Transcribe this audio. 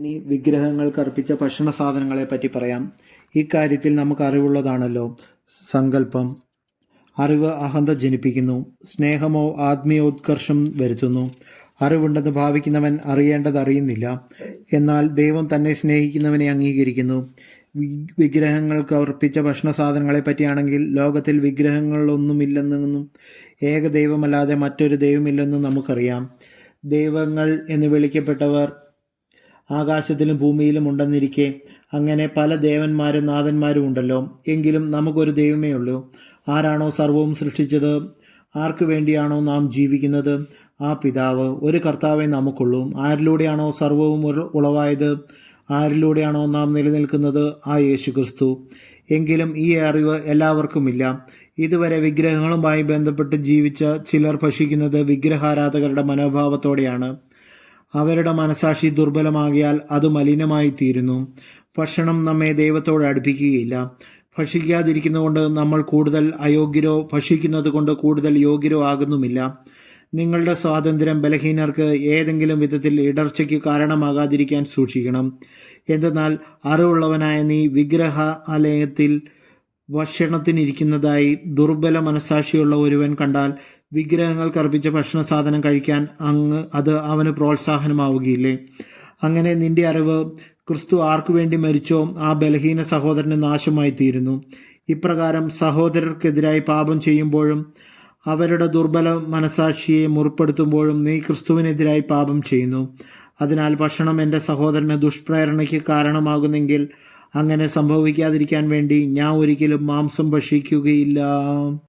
ഇനി വിഗ്രഹങ്ങൾക്ക് അർപ്പിച്ച ഭക്ഷണ സാധനങ്ങളെ പറ്റി പറയാം. ഈ കാര്യത്തിൽ നമുക്ക് അറിവുള്ളതാണല്ലോ. സങ്കല്പം. അറിവ് അഹന്ത ജനിപ്പിക്കുന്നു. സ്നേഹമോ ആത്മീയോത്കർഷം വരുത്തുന്നു. അറിവുണ്ടെന്ന് ഭാവിക്കുന്നവൻ അറിയേണ്ടത് അറിയുന്നില്ല. എന്നാൽ ദൈവം തന്നെ സ്നേഹിക്കുന്നവനെ അംഗീകരിക്കുന്നു. വിഗ്രഹങ്ങൾക്ക് അർപ്പിച്ച ഭക്ഷണ സാധനങ്ങളെ പറ്റിയാണെങ്കിൽ ലോകത്തിൽ വിഗ്രഹങ്ങളൊന്നുമില്ലെന്നും ഏക ദൈവമല്ലാതെ മറ്റൊരു ദൈവമില്ലെന്നും നമുക്കറിയാം. ദൈവങ്ങൾ എന്ന് വിളിക്കപ്പെട്ടവർ ആകാശത്തിലും ഭൂമിയിലും ഉണ്ടെന്നിരിക്കെ അങ്ങനെ പല ദേവന്മാരും നാഥന്മാരും ഉണ്ടല്ലോ. എങ്കിലും നമുക്കൊരു ദൈവമേ ഉള്ളൂ. ആരാണോ സർവവും സൃഷ്ടിച്ചത്? ആർക്കു വേണ്ടിയാണോ നാം ജീവിക്കുന്നത്? ആ പിതാവ് ഒരു കർത്താവെ നമുക്കുള്ളൂ. ആരിലൂടെയാണോ സർവവും ഉള- ഉളവായത്? ആരിലൂടെയാണോ നാം നിലനിൽക്കുന്നത്? ആ യേശു ക്രിസ്തു എങ്കിലും ഈ അറിവ് എല്ലാവർക്കുമില്ല. ഇതുവരെ വിഗ്രഹങ്ങളുമായി ബന്ധപ്പെട്ട് ജീവിച്ച ചിലർ ഭക്ഷിക്കുന്നത് വിഗ്രഹാരാധകരുടെ മനോഭാവത്തോടെയാണ്. അവരുടെ മനസാക്ഷി ദുർബലമാകിയാൽ അത് മലിനമായി തീരുന്നു ഭക്ഷണം നമ്മെ ദൈവത്തോട് അടുപ്പിക്കുകയില്ല. ഭക്ഷിക്കാതിരിക്കുന്നതുകൊണ്ട് നമ്മൾ കൂടുതൽ അയോഗ്യരോ ഭക്ഷിക്കുന്നത് കൊണ്ട് കൂടുതൽ യോഗ്യരോ ആകുന്നുമില്ല. നിങ്ങളുടെ സ്വാതന്ത്ര്യം ബലഹീനർക്ക് ഏതെങ്കിലും വിധത്തിൽ ഇടർച്ചയ്ക്ക് കാരണമാകാതിരിക്കാൻ സൂക്ഷിക്കണം. എന്തെന്നാൽ അറിവുള്ളവനായ നീ വിഗ്രഹ ആലയത്തിൽ ഭക്ഷണത്തിനിരിക്കുന്നതായി ദുർബല മനസാക്ഷിയുള്ള ഒരുവൻ കണ്ടാൽ വിഗ്രഹങ്ങൾക്ക് അർപ്പിച്ച ഭക്ഷണ സാധനം കഴിക്കാൻ അങ്ങ് അത് അവന് പ്രോത്സാഹനമാവുകയില്ലേ? അങ്ങനെ നിന്റെ അറിവ് ക്രിസ്തു ആർക്കു വേണ്ടി മരിച്ചോ ആ ബലഹീന സഹോദരന് നാശമായി തീരുന്നു ഇപ്രകാരം സഹോദരർക്കെതിരായി പാപം ചെയ്യുമ്പോഴും അവരുടെ ദുർബല മനസാക്ഷിയെ മുറിപ്പെടുത്തുമ്പോഴും നീ ക്രിസ്തുവിനെതിരായി പാപം ചെയ്യുന്നു. അതിനാൽ ഭക്ഷണം എന്റെ സഹോദരന് ദുഷ്പ്രേരണയ്ക്ക് കാരണമാകുന്നെങ്കിൽ അങ്ങനെ സംഭവിക്കാതിരിക്കാൻ വേണ്ടി ഞാൻ ഒരിക്കലും മാംസം ഭക്ഷിക്കുകയില്ല.